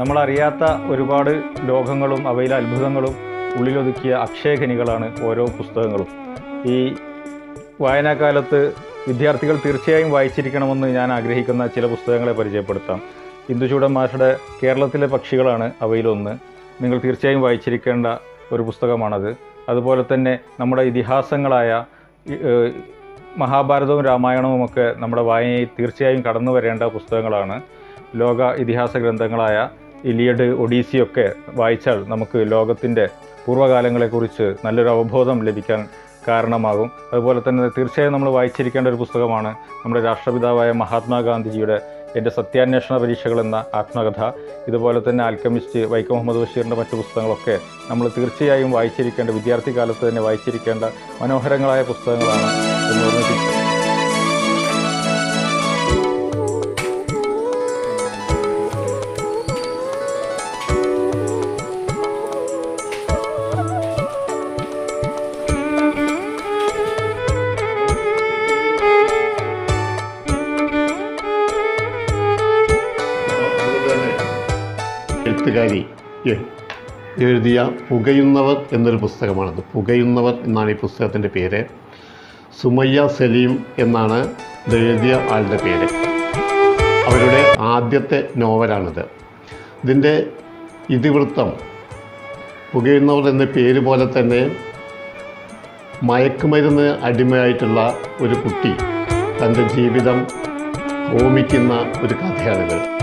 നമ്മളറിയാത്ത ഒരുപാട് ലോകങ്ങളും അവയിലെ അത്ഭുതങ്ങളും ഉള്ളിലൊതുക്കിയ അക്ഷയഖനികളാണ് ഓരോ പുസ്തകങ്ങളും. ഈ വായനാകാലത്ത് വിദ്യാർത്ഥികൾ തീർച്ചയായും വായിച്ചിരിക്കണമെന്ന് ഞാൻ ആഗ്രഹിക്കുന്ന ചില പുസ്തകങ്ങളെ പരിചയപ്പെടുത്താം. ഇന്ദുചൂടൻ കേരളത്തിലെ പക്ഷികളാണ് അവയിലൊന്ന്. നിങ്ങൾ തീർച്ചയായും വായിച്ചിരിക്കേണ്ട ഒരു പുസ്തകമാണത്. അതുപോലെ തന്നെ നമ്മുടെ ഇതിഹാസങ്ങളായ മഹാഭാരതവും രാമായണവും ഒക്കെ നമ്മുടെ വായനയിൽ തീർച്ചയായും കടന്നു വരേണ്ട പുസ്തകങ്ങളാണ്. ലോക ഇതിഹാസ ഗ്രന്ഥങ്ങളായ ഇലിയഡ് ഒഡീസിയൊക്കെ വായിച്ചാൽ നമുക്ക് ലോകത്തിന്റെ പൂർവകാലങ്ങളെക്കുറിച്ച് നല്ലൊരു അവബോധം ലഭിക്കാൻ കാരണമാകും. അതുപോലെ തന്നെ തീർച്ചയായും നമ്മൾ വായിച്ചിരിക്കേണ്ട ഒരു പുസ്തകമാണ് നമ്മുടെ രാഷ്ട്രപിതാവായ മഹാത്മാഗാന്ധിജിയുടെ എന്റെ സത്യാന്വേഷണ പരീക്ഷകൾ എന്ന ആത്മകഥ. ഇതുപോലെ തന്നെ ആൽക്കമിസ്റ്റ് വൈക്കം മുഹമ്മദ് ബഷീറിന്റെ മറ്റു പുസ്തകങ്ങളൊക്കെ നമ്മൾ തീർച്ചയായും വായിച്ചിരിക്കേണ്ട വിദ്യാർത്ഥി കാലത്ത് തന്നെ വായിച്ചിരിക്കേണ്ട മനോഹരങ്ങളായ പുസ്തകങ്ങളാണ് എന്ന് എഴുത്തുകാരി എഴുതിയ പുകയുന്നവർ എന്നൊരു പുസ്തകമാണത്. പുകയുന്നവർ എന്നാണ് ഈ പുസ്തകത്തിന്റെ പേര്. സുമയ്യ സലീം എന്നാണ് ഇത് എഴുതിയ ആളുടെ പേര്. അവരുടെ ആദ്യത്തെ നോവലാണിത്. ഇതിന്റെ ഇതിവൃത്തം പുകയുന്നവർ എന്ന പേര് പോലെ തന്നെ മയക്കുമരുന്ന് അടിമയായിട്ടുള്ള ഒരു കുട്ടി തന്റെ ജീവിതം ഓമിക്കുന്ന ഒരു കഥയാണിത്.